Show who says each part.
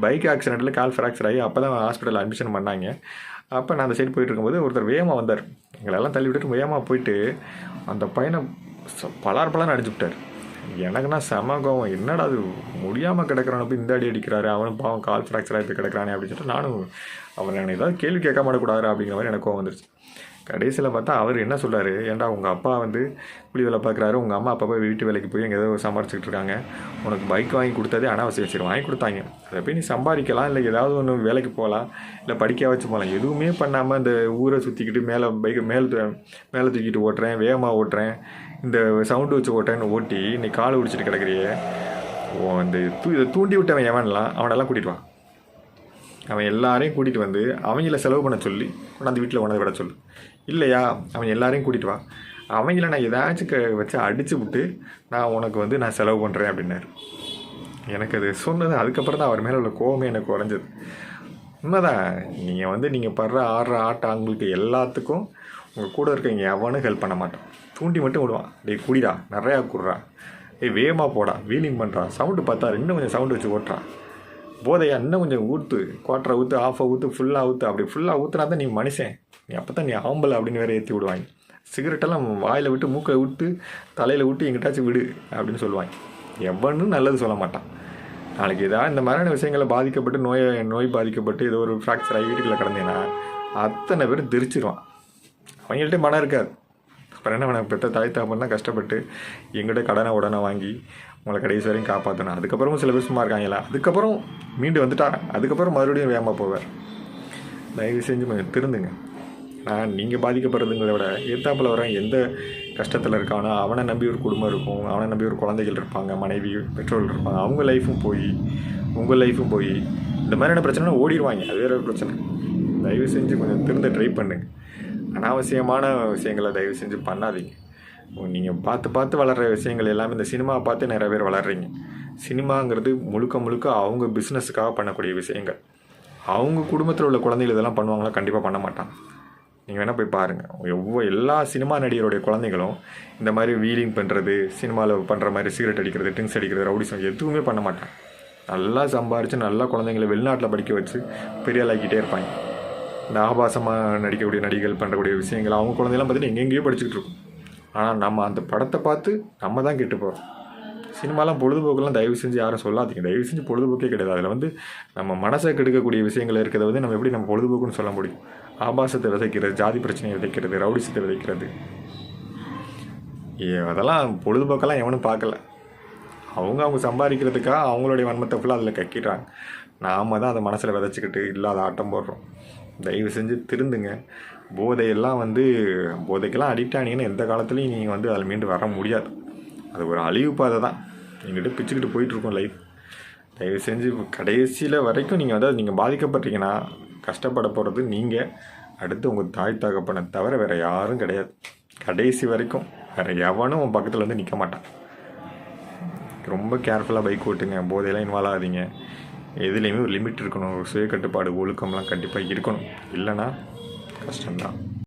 Speaker 1: Bike ஆக்சிடெண்ட்டில் கால் fracture ஆகி அப்போ தான் ஹாஸ்பிட்டலில் அட்மிஷன் பண்ணாங்க. அப்போ நான் அந்த சைடு போயிட்டு இருக்கும்போது ஒருத்தர் வேகமாக வந்தார். எங்களெல்லாம் தள்ளி விட்டுட்டு வேகமாக போயிட்டு அந்த பையனை ச- பலார் பலான்னு அடிச்சு விட்டார். எனக்குன்னா செம கோவம். என்னடா அது முடியாமல் கிடக்கிறான் போய் இந்த அடி அடிக்கிறாரு அவனும் பாவம் கால் ஃப்ராக்சர் ஆகி போய் கிடக்குறானே அப்படின்னு சொல்லிட்டு நானும் அவன் எனக்கு ஏதாவது கேள்வி கேட்க மாட்டக்கூடாது அப்படிங்கிற மாதிரி எனக்கு கோவம் வந்துருச்சு. கடைசியில் பார்த்தா அவர் என்ன சொல்கிறாரு ஏன்டா உங்கள் அப்பா வந்து கூலி வேலை பார்க்குறாரு உங்கள் அம்மா அப்பா போய் வீட்டு வேலைக்கு போய் எங்கே ஏதோ சம்பாரிச்சிட்டு இருக்காங்க. உனக்கு பைக் வாங்கி கொடுத்ததே அனாவசியம். சரி வாங்கி கொடுத்தாங்க. அதை போய் நீ சம்பாதிக்கலாம் இல்லை ஏதாவது ஒன்று வேலைக்கு போகலாம் இல்லை படிக்க வச்சு போகலாம். எதுவுமே பண்ணாமல் இந்த ஊரை சுற்றிக்கிட்டு மேலே பைக் மேலே மேலே தூக்கிட்டு ஓட்டுறேன் வேகமாக ஓட்டுறேன் இந்த சவுண்டு வச்சு ஓட்டுறேன்னு ஓட்டி நீ காலை உடிச்சிட்டு கிடக்குறியே? ஓ அந்த தூ இதை தூண்டி விட்டவன் எவன்லாம்? அவனெல்லாம் கூட்டிட்டு வா. அவன் எல்லாரையும் கூட்டிகிட்டு வந்து அவங்கள செலவு பண்ண சொல்லி கொண்டாந்து வீட்டில் கொண்டாந்து விட சொல்லு. இல்லையா? அவன் எல்லாரையும் கூட்டிகிட்டு வா. அவங்கள நான் ஏதாச்சும் க வச்சு அடித்து விட்டு நான் உனக்கு வந்து நான் செலவு பண்ணுறேன் அப்படின்னாரு. எனக்கு அது சொன்னது அதுக்கப்புறம் தான் அவர் மேலே உள்ள கோபம் எனக்கு குறைஞ்சது. உண்மைதான். நீங்கள் வந்து நீங்கள் படுற ஆடுற ஆட்டம் அவங்களுக்கு எல்லாத்துக்கும் உங்கள் கூட இருக்கவங்க எவனும் ஹெல்ப் பண்ண மாட்டான். தூண்டி மட்டும் விடுவான். டேய் குடிடா. நிறையா குடுறான் ஏய் வேகமாக போடா. வீலிங் பண்ணுறான் சவுண்டு பார்த்தா இன்னும் கொஞ்சம் சவுண்டு வச்சு ஓட்டுறான். போதையை இன்னும் கொஞ்சம் ஊற்று குவாட்டரை ஊற்று ஆஃபை ஊற்று ஃபுல்லாக ஊற்று அப்படி ஃபுல்லாக ஊற்றுனா தான் நீ மனுஷன். நீ அப்போ தான் நீ ஆம்பல் அப்படின்னு வேறு ஏற்றி விடுவாங்க. சிகரெட்டெல்லாம் வாயில் விட்டு மூக்கை விட்டு தலையில் விட்டு எங்கிட்டாச்சும் விடு அப்படின்னு சொல்லுவாங்க. எவனும் நல்லது சொல்ல மாட்டான். நாளைக்கு ஏதாவது இந்த மாதிரியான விஷயங்களை பாதிக்கப்பட்டு நோய் நோய் பாதிக்கப்பட்டு ஏதோ ஒரு ஃப்ராக்சர் ஆகி வீட்டுக்குள்ளே கிடந்தேன்னா அத்தனை பேர் தெரிச்சிருவான். அவங்கள்ட்ட மனம் இருக்காது. அப்புறம் என்ன பண்ண பெற்ற தாய் தாப்பன் கஷ்டப்பட்டு எங்கிட்ட கடனை உடனே வாங்கி உங்களை கடைசி வரையும் காப்பாற்றணும் அதுக்கப்புறமும் சில பேர் சும்மா இருக்காங்களா அதுக்கப்புறம் மீண்டு வந்துட்டாரன் அதுக்கப்புறம் மறுபடியும் வேகமாக போவார். தயவு செஞ்சு கொஞ்சம் திருந்துங்க. நான் நீங்கள் பாதிக்கப்படுறதுங்கிறத விட எத்தாப்பில் வரேன் எந்த கஷ்டத்தில் இருக்கானோ அவனை நம்பி ஒரு குடும்பம் இருக்கும். அவனை நம்பி ஒரு குழந்தைகள் இருப்பாங்க மனைவி பெற்றோர்கள் இருப்பாங்க. அவங்க லைஃப்பும் போய் உங்கள் லைஃப்பும் போய் இந்த மாதிரியான பிரச்சனை ஓடிடுவாங்க. அது வேறு ஒரு பிரச்சனை. தயவு செஞ்சு கொஞ்சம் திருந்த ட்ரை பண்ணுங்கள் அனாவசியமான விஷயங்களை தயவு செஞ்சு பண்ணாதீங்க. நீங்கள் பார்த்து பார்த்து வளர்கிற விஷயங்கள் எல்லாமே இந்த சினிமாவை பார்த்து நிறைய பேர் வளர்றீங்க. சினிமாங்கிறது முழுக்க முழுக்க அவங்க பிஸ்னஸுக்காக பண்ணக்கூடிய விஷயங்கள். அவங்க குடும்பத்தில் உள்ள குழந்தைகள் இதெல்லாம் பண்ணுவாங்களா? கண்டிப்பாக பண்ண மாட்டாங்க. நீங்கள் வேணால் போய் பாருங்கள் ஒவ்வொரு எல்லா சினிமா நடிகருடைய குழந்தைகளும் இந்த மாதிரி வீலிங் பண்ணுறது சினிமாவில் பண்ணுற மாதிரி சிகரெட் அடிக்கிறது ட்ரிங்க்ஸ் அடிக்கிறது ரவுடிசம் எதுவுமே பண்ண மாட்டாங்க. நல்லா சம்பாரித்து நல்லா குழந்தைங்களை வெளிநாட்டில் படிக்க வச்சு பெரியாளாக்கிட்டே இருப்பாங்க. இந்த ஆபாசமாக நடிக்கக்கூடிய நடிகர்கள் பண்ணுறக்கூடிய விஷயங்கள் அவங்க குழந்தையெல்லாம் பார்த்தீங்கன்னா எங்கெங்கேயோ படிச்சுக்கிட்டு இருக்கும். ஆனால் நம்ம அந்த படத்தை பார்த்து நம்ம தான் கெட்டு போகிறோம் சினிமாலாம் பொழுதுபோக்கெல்லாம் தயவு செஞ்சு யாரும் சொல்லாதீங்க. தயவு செஞ்சு பொழுதுபோக்கே கிடையாது. அதில் வந்து நம்ம மனசை கெடுக்கக்கூடிய விஷயங்கள் இருக்கிறத வந்து நம்ம எப்படி நம்ம பொழுதுபோக்குன்னு சொல்ல முடியும்? ஆபாசத்தை விதைக்கிறது ஜாதி பிரச்சனையை விதைக்கிறது ரவுடிசத்தை விதைக்கிறது. ஏ, அதெல்லாம் பொழுதுபோக்கெல்லாம் எவனும் பார்க்கல. அவங்க அவங்க சம்பாதிக்கிறதுக்காக அவங்களுடைய வன்மத்தை ஃபுல்லாக அதில் கக்கிடுறாங்க. நாம தான் அதை மனசில் விதைச்சிக்கிட்டு இல்லாத ஆட்டம் போடுறோம். தயவு செஞ்சு திருந்துங்க. போதையெல்லாம் வந்து போதைக்கெல்லாம் அடிக்ட் ஆனீங்கன்னா எந்த காலத்துலையும் நீங்கள் வந்து அதில் மீண்டு வர முடியாது. அது ஒரு அழிவு பாதை தான். எங்கிட்ட பிச்சுக்கிட்டு போயிட்டுருக்கோம் லைஃப் தயவு செஞ்சு கடைசியில் வரைக்கும் நீங்கள் வந்து நீங்கள் பாதிக்கப்பட்டீங்கன்னா கஷ்டப்பட போகிறது நீங்கள் அடுத்து உங்கள் தாய் தகப்பனை தவிர வேறு யாரும் கிடையாது. கடைசி வரைக்கும் வேறு எவனும் உன் பக்கத்தில் வந்து நிற்க மாட்டான். ரொம்ப கேர்ஃபுல்லாக பைக் ஓட்டுங்க. போதையெல்லாம் இன்வால்வ் ஆகாதீங்க. எதுலேயுமே ஒரு லிமிட் இருக்கணும். ஒரு சுய கட்டுப்பாடு ஒழுக்கம்லாம் கண்டிப்பாக இருக்கணும். இல்லைன்னா கஷ்டம்தான்.